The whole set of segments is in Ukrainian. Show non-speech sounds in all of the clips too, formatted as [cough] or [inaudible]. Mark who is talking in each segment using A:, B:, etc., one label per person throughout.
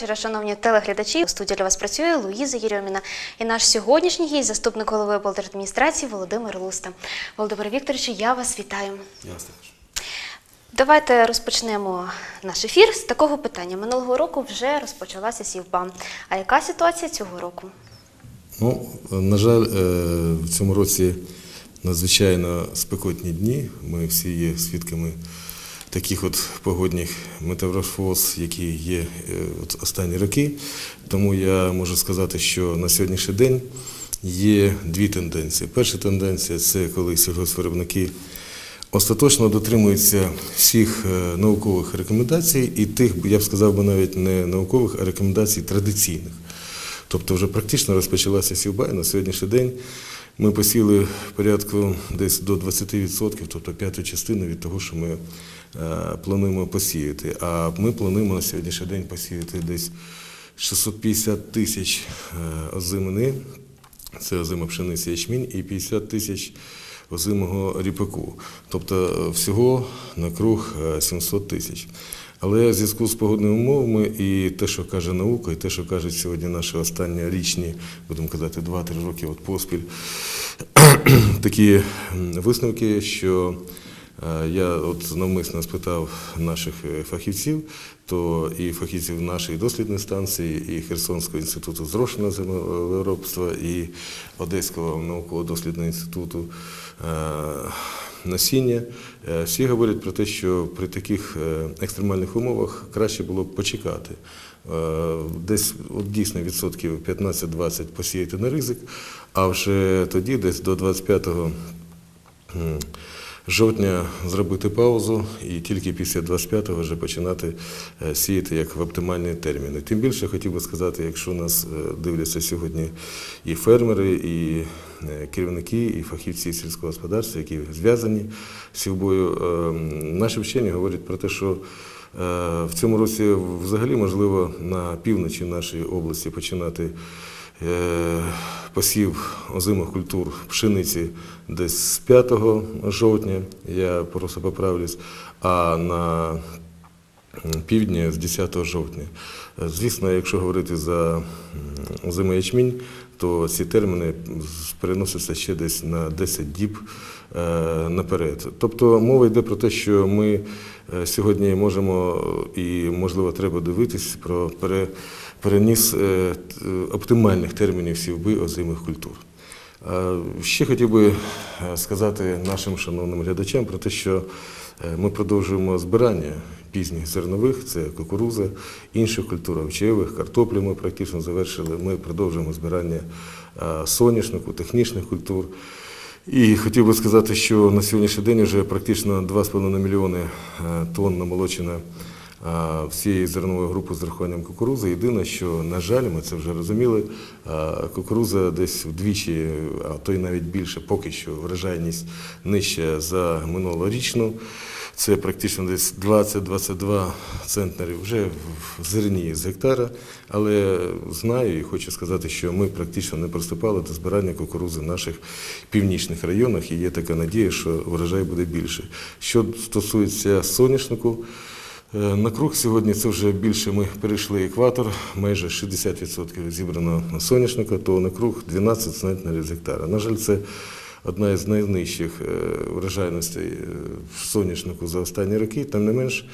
A: Вечора, шановні телеглядачі. У студії для вас працює Луїза Єрьоміна і наш сьогоднішній гість, заступник голови облдержадміністрації Володимир Луста. Володимир Вікторовичу, я вас вітаю.
B: Я вас також.
A: Давайте розпочнемо наш ефір з такого питання. Минулого року вже розпочалася сівба. А яка ситуація цього року?
B: Ну, на жаль, е, в цьому році надзвичайно спекотні дні. Ми всі є свідками таких от погодних метаморфоз, які є е, от останні роки. Тому я можу сказати, що на сьогоднішній день є дві тенденції. Перша тенденція це коли сільгоспвиробники остаточно дотримуються всіх е, наукових рекомендацій і тих, я б сказав би навіть не наукових, а рекомендацій традиційних. Тобто вже практично розпочалася сівба, і на сьогоднішній день ми посіли порядку десь до 20%, тобто п'яту частину від того, що ми е, плануємо посіяти. А ми плануємо на сьогоднішній день посіяти десь 650 тисяч е, озимини, це озима пшениці ячмінь, і 50 тисяч озимого ріпаку. Тобто е, всього на круг е, 700 тисяч. Але в зв'язку з погодними умовами і те, що каже наука, і те, що кажуть сьогодні наші останні річні, будемо казати, 2-3 роки от поспіль, [clears throat] такі висновки, що е, я от навмисно спитав наших е, фахівців, то і фахівців нашої дослідної станції, і Херсонського інституту зрошеного землеробства, і Одеського науково-дослідного інституту е, насіння. Е, Всі говорять про те, що при таких е, екстремальних умовах краще було б почекати. Е, Десь от дійсно відсотків 15-20 посіяти на ризик, а вже тоді, десь до 25-го м, жовтня зробити паузу і тільки після 25-го вже починати е, сіяти як в оптимальні терміни. Тим більше хотів би сказати, якщо нас е, дивляться сьогодні і фермери, і е, керівники, і фахівці сільського господарства, які зв'язані з е, наші вчені говорять про те, що В цьому році взагалі можливо на півночі нашої області починати посів озимих культур пшениці десь з 5 жовтня, я просто поправлюсь, а на півдні з 10 жовтня. Е, Звісно, якщо говорити за озимий ячмінь, то ці терміни переносяться ще десь на 10 діб е, наперед. Тобто мова йде про те, що ми е, сьогодні можемо е, і, можливо, треба дивитись про пере- переніс е, оптимальних термінів сівби озимих культур. Е, Ще хотів би е, сказати нашим шановним глядачам про те, що ми продовжуємо збирання пізніх зернових, це кукуруза, інших культур овочевих, картоплю ми практично завершили. Ми продовжуємо збирання соняшнику, технічних культур. І хотів би сказати, що на сьогоднішній день вже практично 2,5 мільйони тонн намолочено всієї зернової групи з рахуванням кукурузи. Єдине, що, на жаль, ми це вже розуміли, кукуруза десь вдвічі, а то й навіть більше, поки що врожайність нижча за минулорічну. Це практично десь 20-22 центнери вже в зерні з гектара. Але знаю і хочу сказати, що ми практично не приступали до збирання кукурузи в наших північних районах, і є така надія, що врожай буде більше. Що стосується соняшнику, Е, На круг сьогодні це вже більше ми перейшли екватор, майже 60% зібрано соняшника, то на круг 12 центнерів з гектара. На жаль, це одна із найнижчих е, врожайностей е, в соняшнику за останні роки. Тим не менш,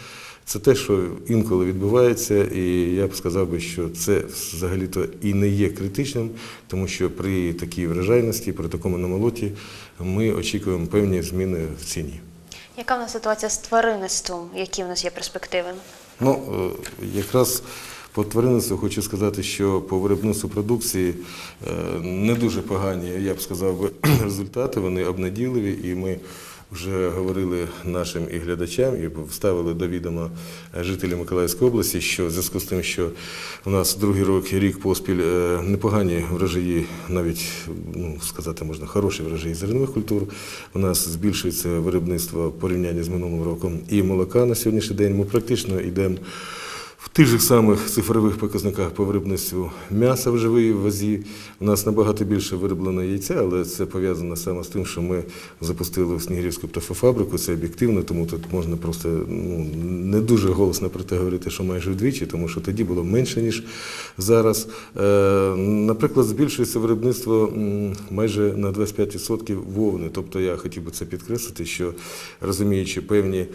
B: це те, що інколи відбувається, і я б сказав би, що це взагалі-то і не є критичним, тому що при такій врожайності, при такому намолоті ми очікуємо певні зміни в ціні.
A: Яка в нас ситуація з тваринництвом? Які в нас є перспективи?
B: Ну, е, якраз по тваринництву хочу сказати, що по виробництву продукції е, не дуже погані, я б сказав, [clears throat] результати, вони обнадійливі, і ми вже говорили нашим і глядачам, і вставили до відома жителів Миколаївської області, що в зв'язку з тим, що у нас другий рік, рік поспіль е, непогані врожаї, навіть ну, сказати можна, хороші врожаї зернових культур. У нас збільшується виробництво в порівнянні з минулим роком і молока на сьогоднішній день. Ми практично йдемо тих же самих цифрових показниках по виробництву м'яса в живій вазі у нас набагато більше вироблено яйця, але це пов'язано саме з тим, що ми запустили в Снігирівську птахофабрику. Це об'єктивно, тому тут можна просто ну, не дуже голосно про те говорити, що майже вдвічі, тому що тоді було менше, ніж зараз. Е, наприклад, збільшується виробництво майже на 25% вовни. Тобто я хотів би це підкреслити, що розуміючи певні.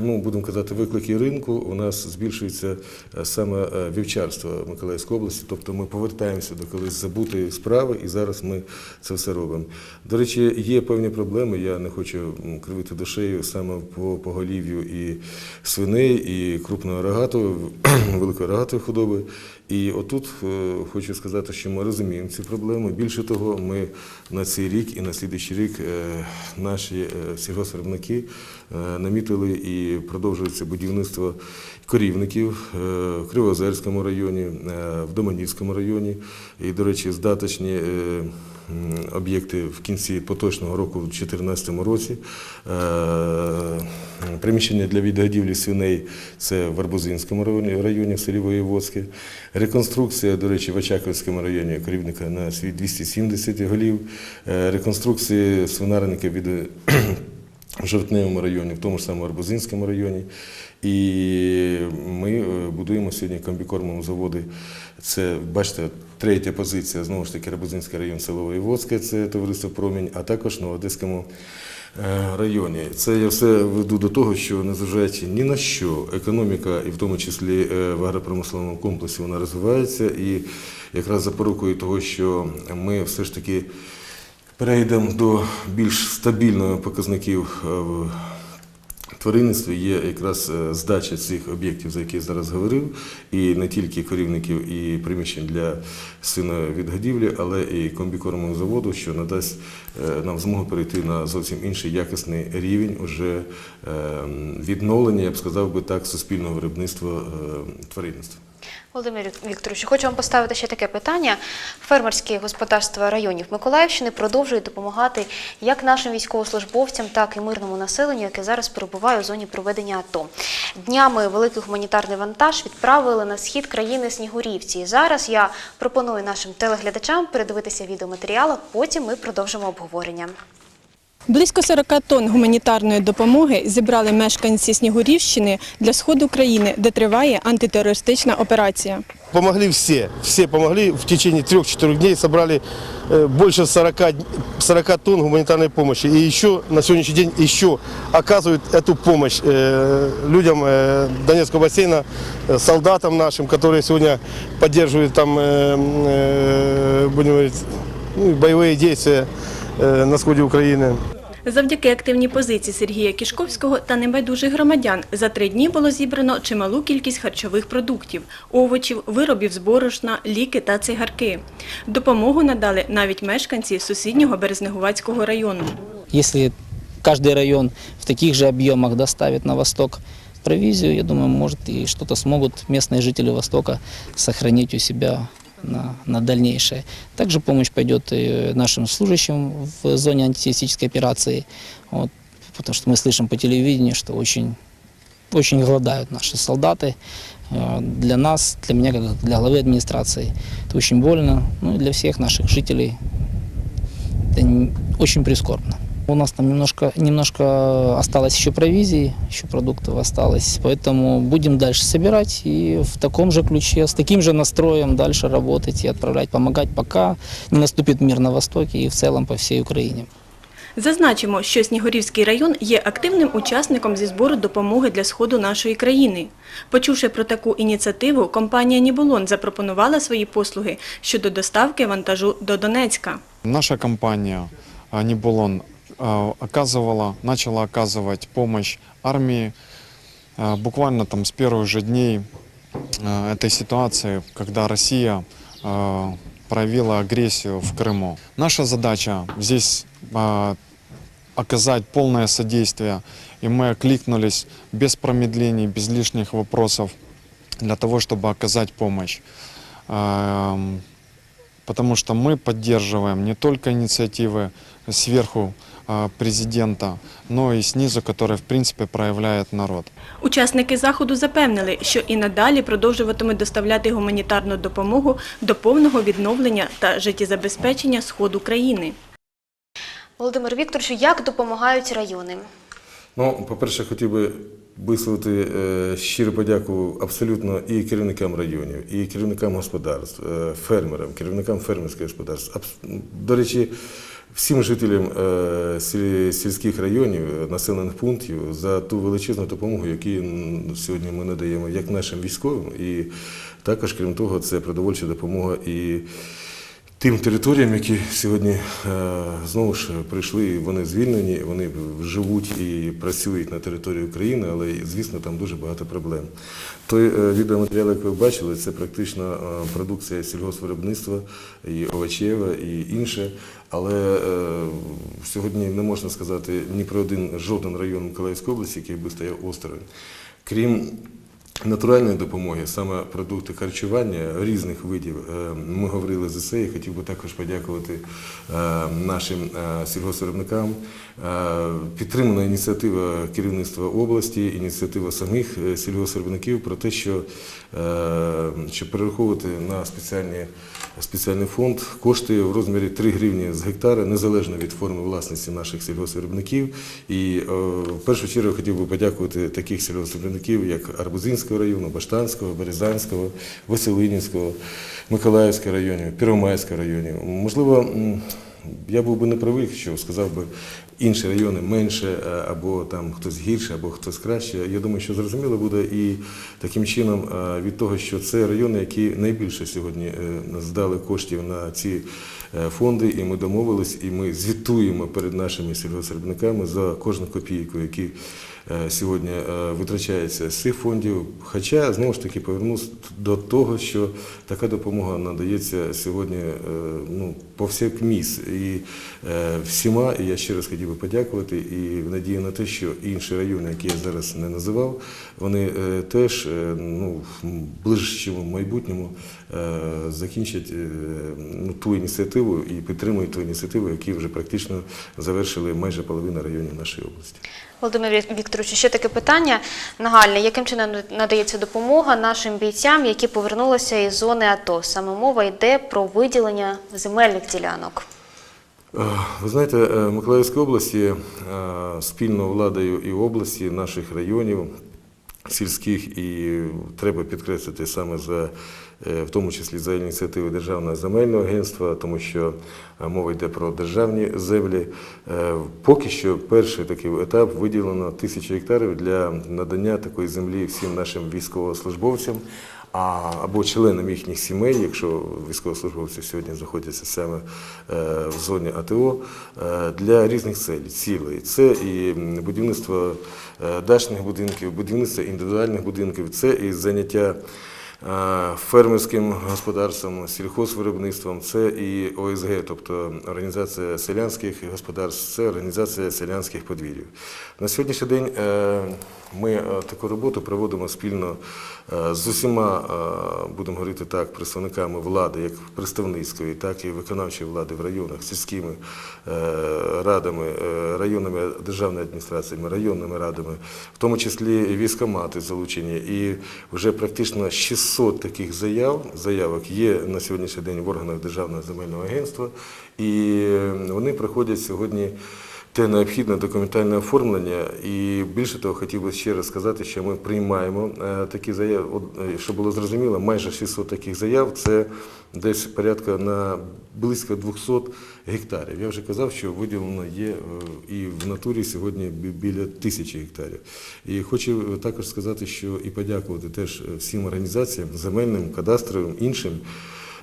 B: Ну, будемо казати, виклики ринку, у нас збільшується е, саме е, вівчарство Миколаївської області. Тобто ми повертаємося до колись забутої справи, і зараз ми це все робимо. До речі, є певні проблеми. Я не хочу кривити душею саме по поголів'ю і свиней, і крупного рогатого, [clears throat] великої рогатої худоби. І отут е, хочу сказати, що ми розуміємо ці проблеми. Більше того, ми на цей рік і на слідуючий рік е, наші е, сільгоспвиробники намітили і продовжується будівництво корівників в Кривоозерському районі, в Доманівському районі. І, до речі, здаточні об'єкти в кінці поточного року, в 2014 році. Е, Приміщення для відгодівлі свиней це в Арбузинському районі, в селі Воєводське. Реконструкція, до речі, в Очаковському районі керівника на свій 270 голів. Реконструкція свинарника від Жовтневому районі, в тому ж самому Арбузинському районі. І ми е, будуємо сьогодні комбікормові заводи. Це, бачите, третя позиція, знову ж таки, Арбузинський район, село Воєводське, це товариство Промінь, а також на Одеському е, районі. Це я все веду до того, що незважаючи ні на що, економіка, і в тому числі е, в агропромисловому комплексі, вона розвивається. І якраз запорукою того, що ми все ж таки Перейдемо до більш стабільних показників е, в тваринництві. Є якраз е, здача цих об'єктів, за які я зараз говорив, і не тільки корівників і приміщень для свиновідгодівлі, але і комбікормового заводу, що надасть е, нам змогу перейти на зовсім інший якісний рівень уже е, відновлення, я б сказав би так, суспільного виробництва тваринництва.
A: Володимир Вікторович, хочу вам поставити ще таке питання. Фермерські господарства районів Миколаївщини продовжують допомагати як нашим військовослужбовцям, так і мирному населенню, яке зараз перебуває у зоні проведення АТО. Днями великий гуманітарний вантаж відправили на схід країни Снігурівці. Зараз я пропоную нашим телеглядачам передивитися відеоматеріал, потім ми продовжимо обговорення.
C: Близько 40 тонн гуманітарної допомоги зібрали мешканці Снігурівщини для сходу країни, де триває антитерористична операція.
D: Помогли все, все помогли. В течение трех-четырех дней собрали э, больше 40, д- 40 тонн гуманитарной помощи. И еще на сегодняшний день еще оказывают эту помощь э, людям э, Донецкого бассейна, э, солдатам нашим, которые сегодня поддерживают там, э, э, будем говорить, ну, и боевые действия э, на сходе Украины.
C: Завдяки активній позиції Сергія Кішковського та небайдужих громадян за три дні було зібрано чималу кількість харчових продуктів, овочів, виробів з борошна, ліки та цигарки. Допомогу надали навіть мешканці сусіднього Березнегувацького району.
E: Если каждый район в таких же объемах доставит на восток провизию, я думаю, может и что-то смогут местные жители Востока сохранить у себя на, на дальнейшее. Также помощь пойдет и нашим служащим в зоне антитеррористической операции, вот, потому что мы слышим по телевидению, что очень, очень голодают наши солдаты. Э, Для нас, для меня, как для главы администрации, это очень больно, ну и для всех наших жителей это очень прискорбно. У нас там немножко, немножко осталось еще провизии, еще продуктов осталось, поэтому будем дальше собирать и в таком же ключе, с таким же настроем дальше работать и отправлять, помогать, пока не наступит мир на Востоке и в целом по всей Украине.
C: Зазначимо, що Снігурівський район є активним учасником зі збору допомоги для сходу нашої країни. Почувши про таку ініціативу, компанія Нібулон запропонувала свої послуги щодо доставки вантажу до Донецька.
F: Наша Нибулон а, оказывала, начала оказывать помощь армии а, буквально там с первых же дней а, этой ситуации, когда Россия проявила агрессию в Крыму. Наша задача здесь оказать полное содействие, и мы окликнулись без промедлений, без лишних вопросов для того, чтобы оказать помощь. Ам, потому что мы поддерживаем не только инициативы сверху президента, но и снизу, который в принципе проявляет народ.
C: Учасники заходу запевнили, що і надалі продовжуватимуть доставляти гуманітарну допомогу до повного відновлення та життєзабезпечення сходу країни.
A: Володимир Вікторовичу, як допомагають райони?
B: Ну, по-перше, хотів би висловити е, щиру подяку абсолютно і керівникам районів, і керівникам господарств, е, фермерам, керівникам фермерських господарств. До речі, всім жителям е, сіль- сільських районів, е, населених пунктів за ту величезну допомогу, яку сьогодні ми надаємо як нашим військовим, і також, крім того, це продовольча допомога і тим територіям, які сьогодні е, знову ж прийшли, вони звільнені, вони живуть і працюють на території України, але звісно там дуже багато проблем. Той е, відеоматеріал, який ви бачили, це практично е, продукція сільгоспвиробництва і овочєва, і інше. Але сьогодні не можна сказати ні про один жоден район Миколаївської області, який би стояв осторонь. Крім Натуральної допомоги, саме продукти харчування різних видів. Е, Ми говорили за це. і хотів би також подякувати е, нашим е, сільгоспвиробникам. Е, Підтримана ініціатива керівництва області, ініціатива самих е, сільгоспвиробників про те, що е, щоб перераховувати на спеціальні, спеціальний фонд кошти в розмірі 3 гривні з гектара, незалежно від форми власності наших сільгоспвиробників. І е, в першу чергу хотів би подякувати таких сільгоспвиробників, як Арбузинського району, Баштанського, Березанського, Веселинівського, Миколаївського районів, Первомайського районів. Можливо, я був би неправий, що сказав би інші райони менше, е, або там хтось гірше, або хтось краще. Я думаю, що зрозуміло буде і таким чином е, від того, що це райони, які найбільше сьогодні е, здали коштів на ці фонди, і ми домовились, і ми звітуємо перед нашими сільгоспвиробниками за кожну копійку, які е, сьогодні е, витрачається з цих фондів. Хоча знову ж таки повернусь до того, що така допомога надається сьогодні е, ну, повсякмісь і е, всіма. І я ще раз хотів би подякувати і в надії на те, що інші райони, які я зараз не називав, вони е, теж е, ну, в ближчому майбутньому е, закінчать е, ну, ту ініціативу і підтримують ту ініціативу, які вже практично завершили майже половина районів нашої області.
A: Володимир Вікторович, ще таке питання нагальне. Яким чином надається допомога нашим бійцям, які повернулися із зони АТО? Саме мова йде про виділення земельних ділянок.
B: Е, Ви знаєте, е, Миколаївській області е, спільно владою і області, наших районів сільських, і треба підкреслити саме за в тому числі за ініціативи Державного земельного агентства, тому що е, мова йде про державні землі. Е, Поки що перший такий етап виділено тисячу гектарів для надання такої землі всім нашим військовослужбовцям. Або членам їхніх сімей, якщо військовослужбовці сьогодні знаходяться саме е, в зоні АТО, е, для різних целей, цілей. Це і будівництво е, дачних будинків, будівництво індивідуальних будинків, це і заняття е, фермерським господарством, сільхозвиробництвом, це і ОСГ, тобто Організація селянських господарств, це організація селянських подвір'їв. На сьогоднішній день е, ми е, таку роботу проводимо спільно е, з усіма, е, будемо говорити так, представниками влади, як представницької, так і виконавчої влади в районах, сільськими е, радами, е, районними державними адміністраціями, районними радами, в тому числі військомати залучені. І вже практично 600 таких заяв, заявок є на сьогоднішній день в органах Державного земельного агентства, і е, вони приходять сьогодні те необхідне документальне оформлення. І більше того, хотів би ще раз сказати, що ми приймаємо е, такі заяви. От, е, щоб було зрозуміло, майже 600 таких заяв це десь порядка на близько 200 гектарів. Я вже казав, що виділено є е, і в натурі сьогодні біля тисячі гектарів. І хочу також сказати, що і подякувати теж всім організаціям, земельним, кадастровим, іншим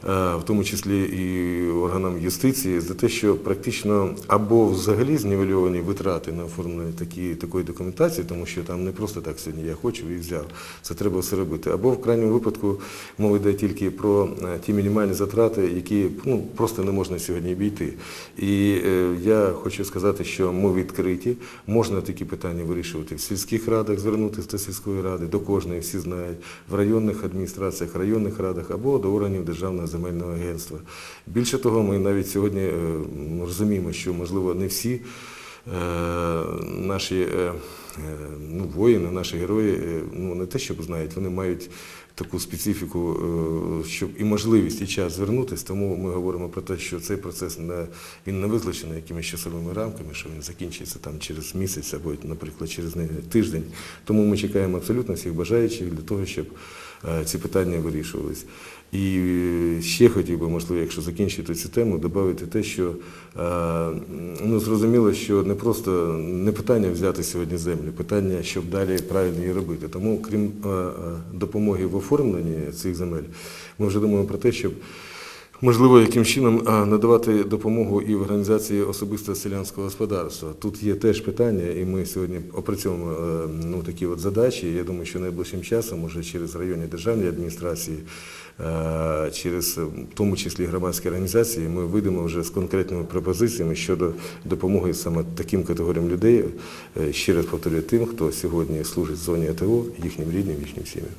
B: в тому числі і органам юстиції, за те, що практично або взагалі знівельовані витрати на оформлення такі, такої документації, тому що там не просто так сьогодні я хочу і взяв. Це треба все робити. Або в крайньому випадку мова йде тільки про е, ті мінімальні затрати, які ну, просто не можна сьогодні обійти. І е, я хочу сказати, що ми відкриті, можна такі питання вирішувати в сільських радах, звернутися до сільської ради, до кожної, всі знають, в районних адміністраціях, районних радах або до органів Державного земельного агентства. Більше того, ми навіть сьогодні е, розуміємо, що можливо не всі наші е, е, ну, воїни, наші герої, е, ну не те, щоб знають, вони мають таку специфіку, е, щоб і можливість, і час звернутися. Тому ми говоримо про те, що цей процес не він не визначений якимись часовими рамками, що він закінчиться там через місяць або, наприклад, через тиждень. Тому ми чекаємо абсолютно всіх бажаючих для того, щоб е, ці питання вирішувались. І ще хотів би, можливо, якщо закінчити цю тему, додати те, що е, ну, зрозуміло, що не просто не питання взяти сьогодні землю, питання, щоб далі правильно її робити. Тому, крім е, е, допомоги в оформленні цих земель, ми вже думаємо про те, щоб Можливо, яким чином надавати допомогу і в організації особистого селянського господарства. Тут є теж питання, і ми сьогодні опрацьовуємо е, ну, такі от задачі. Я думаю, що найближчим часом, може через районні державні адміністрації, е, через е, в тому числі громадські організації, ми вийдемо вже з конкретними пропозиціями щодо допомоги саме таким категоріям людей. Ще раз повторюю тим, хто сьогодні служить в зоні АТО, їхнім рідним, їхнім сім'ям.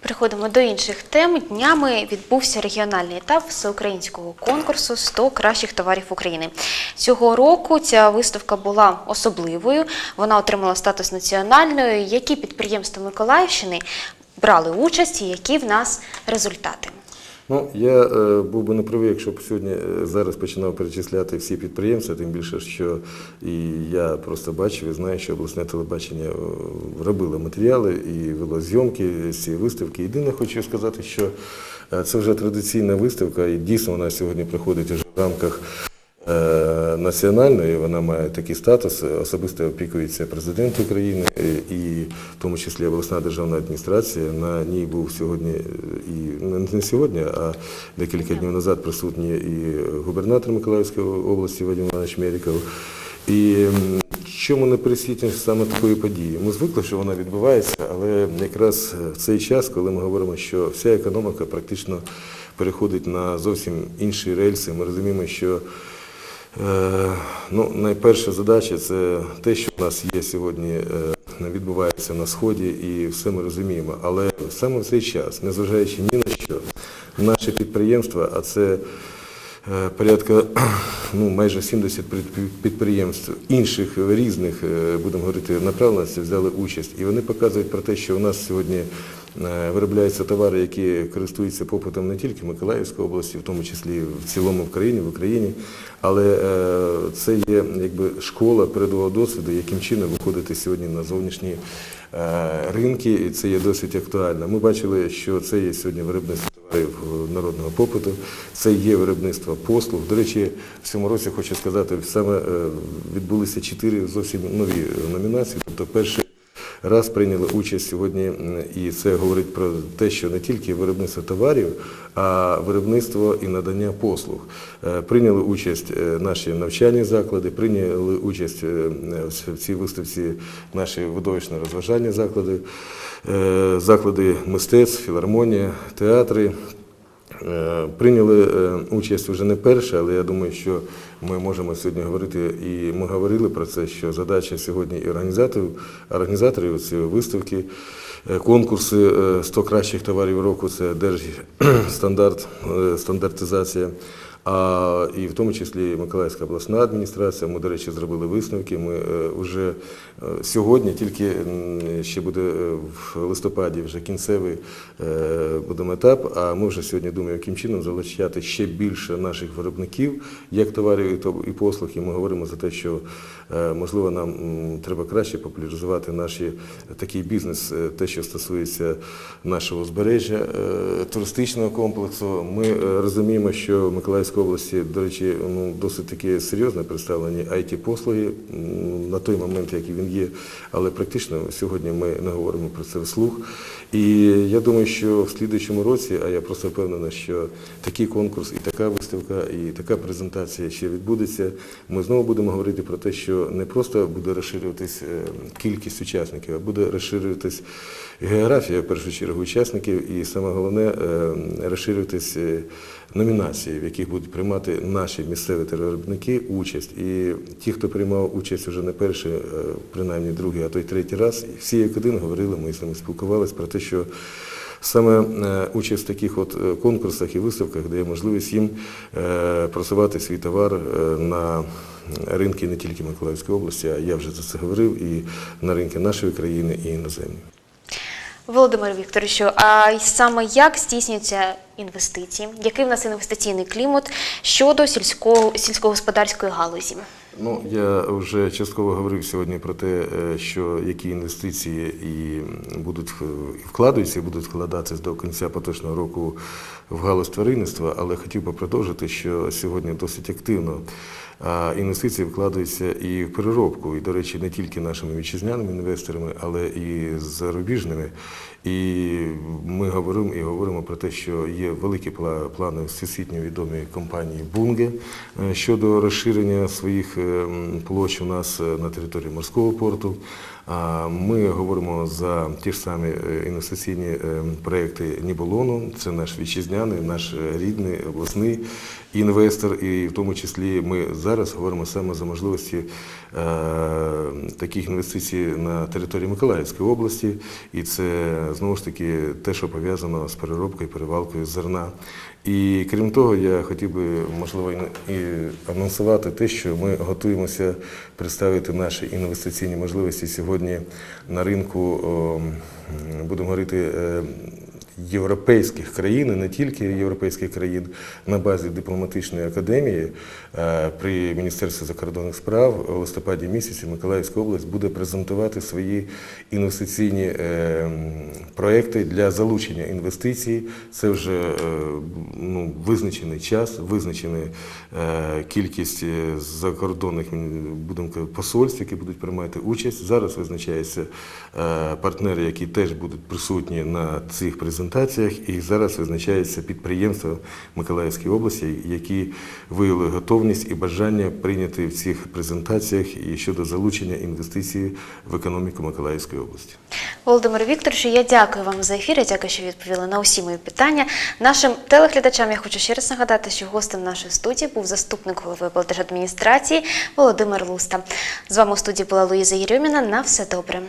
A: Переходимо до інших тем. Днями відбувся регіональний етап всеукраїнського конкурсу «100 кращих товарів України. Цього року ця виставка була особливою. Вона отримала статус національної. Які підприємства Миколаївщини брали участь і які в нас результати?
B: Ну, я е, був би неправий, якщо б сьогодні е, зараз починав перечисляти всі підприємства, тим більше, що і я просто бачив і знаю, що обласне телебачення е, робило матеріали і вело зйомки з цієї виставки. Єдине, хочу сказати, що е, це вже традиційна виставка, і дійсно вона сьогодні проходить вже в рамках е, національної, вона має такий статус, особисто опікується президент України е, і в тому числі обласна державна адміністрація. На ній був сьогодні і не сьогодні, а декілька днів назад присутній і губернатор Миколаївської області Вадим Іванович Меріков. І чому не присвітність саме такої події? Ми звикли, що вона відбувається, але якраз в цей час, коли ми говоримо, що вся економіка практично переходить на зовсім інші рельси, ми розуміємо, що Ну, найперша задача це те, що в нас є сьогодні, е, відбувається на сході, і все ми розуміємо. Але саме в цей час, незважаючи ні на що, наші підприємства, а це е, порядка [clears throat] ну, майже 70 підприємств інших різних, е, будемо говорити, направленостей взяли участь. І вони показують про те, що у нас сьогодні е, виробляються товари, які користуються попитом не тільки в Миколаївській області, в тому числі в цілому в країні, в Україні. Але е, це є якби школа передового досвіду, яким чином виходити сьогодні на зовнішні е, ринки, і це є досить актуально. Ми бачили, що це є сьогодні виробництво товарів е, народного попиту, це є виробництво послуг. До речі, в цьому році хочу сказати, саме е, відбулися чотири зовсім нові номінації. Тобто, перший раз прийняли участь сьогодні, і це говорить про те, що не тільки виробництво товарів, а виробництво і надання послуг. Е, Прийняли участь е, наші навчальні заклади, прийняли участь е, в цій виставці наші видовищно-розважальні заклади, е, заклади мистецтв, філармонія, театри. Е, Прийняли е, участь вже не перше, але я думаю, що ми можемо сьогодні говорити, і ми говорили про це, що задача сьогодні і організаторів, організаторів цієї виставки, е, конкурси е, 100 кращих товарів року це держстандарт, стандартизація. А і в тому числі Миколаївська обласна адміністрація. Ми, до речі, зробили висновки. Ми е, вже е, сьогодні, тільки ще буде е, в листопаді вже кінцевий е, будемо етап. А ми вже сьогодні думаємо, яким чином залучати ще більше наших виробників, як товарів і послуг. І ми говоримо за те, що е, можливо нам треба краще популяризувати наші такий бізнес, е, те, що стосується нашого узбережжя е, туристичного комплексу. Ми е, розуміємо, що в Миколаївській області, до речі, ну досить таки серйозно представлені it послуги на той момент, який він є, але практично сьогодні ми не говоримо про це вслух. І я думаю, що в слідуючому році, а я просто впевнений, що такий конкурс і така виставка, і така презентація ще відбудеться. Ми знову будемо говорити про те, що не просто буде розширюватись е, кількість учасників, а буде розширюватись географія в першу чергу учасників, і саме головне е, розширюватись е, номінації, в яких будуть приймати наші місцеві товаровиробники участь. І ті, хто приймав участь вже не перший, принаймні другий, а то й третій раз, всі як один говорили, ми з ними спілкувалися про те, що Саме е, участь в таких от е, конкурсах і виставках дає можливість їм е, просувати свій товар на ринки не тільки Миколаївської області, а я вже за це говорив, і на ринки нашої країни, і іноземні.
A: Володимир Вікторовичу, а саме як здійснюються інвестиції? Який в нас інвестиційний клімат щодо сільського сільськогосподарської галузі?
B: Ну, я вже частково говорив сьогодні про те, е, що які інвестиції і будуть вкладаються, і будуть вкладатися до кінця поточного року в галузь тваринництва, але хотів би продовжити, що сьогодні досить активно а, інвестиції вкладаються і в переробку, і, до речі, не тільки нашими вітчизняними інвесторами, але і зарубіжними. І ми говоримо і говоримо про те, що є великі плани всесвітньо відомої компанії Бунге е, щодо розширення своїх е, площ у нас е, на території морського порту. Ми говоримо за ті ж самі е, інвестиційні е, проекти Ніболону. Це наш вітчизняний, наш е, рідний обласний інвестор, і в тому числі ми зараз говоримо саме за можливості таких інвестицій на території Миколаївської області, і це знову ж таки те, що пов'язано з переробкою, перевалкою зерна. І крім того, я хотів би можливо і анонсувати те, що ми готуємося представити наші інвестиційні можливості сьогодні на ринку. Будемо говорити. Європейських країн, і не тільки європейських країн, на базі дипломатичної академії е, при Міністерстві закордонних справ у листопаді місяці Миколаївська область буде презентувати свої інвестиційні е, проекти для залучення інвестицій. Це вже е, ну, визначений час, визначена кількість закордонних будемо посольств, які будуть приймати участь. Зараз визначаються партнери, які теж будуть присутні на цих презентаціях, і зараз визначаються підприємства Миколаївської області, які виявили готовність і бажання прийняти в цих презентаціях і щодо залучення інвестицій в економіку Миколаївської області.
A: Володимир Вікторовичу, я дякую вам за ефір. Дякую, що відповіли на усі мої питання. Нашим телеглядачам я хочу ще раз нагадати, що гостем нашої студії був заступник голови облдержадміністрації Володимир Луста. З вами у студії була Луїза Єрьоміна. На все добре.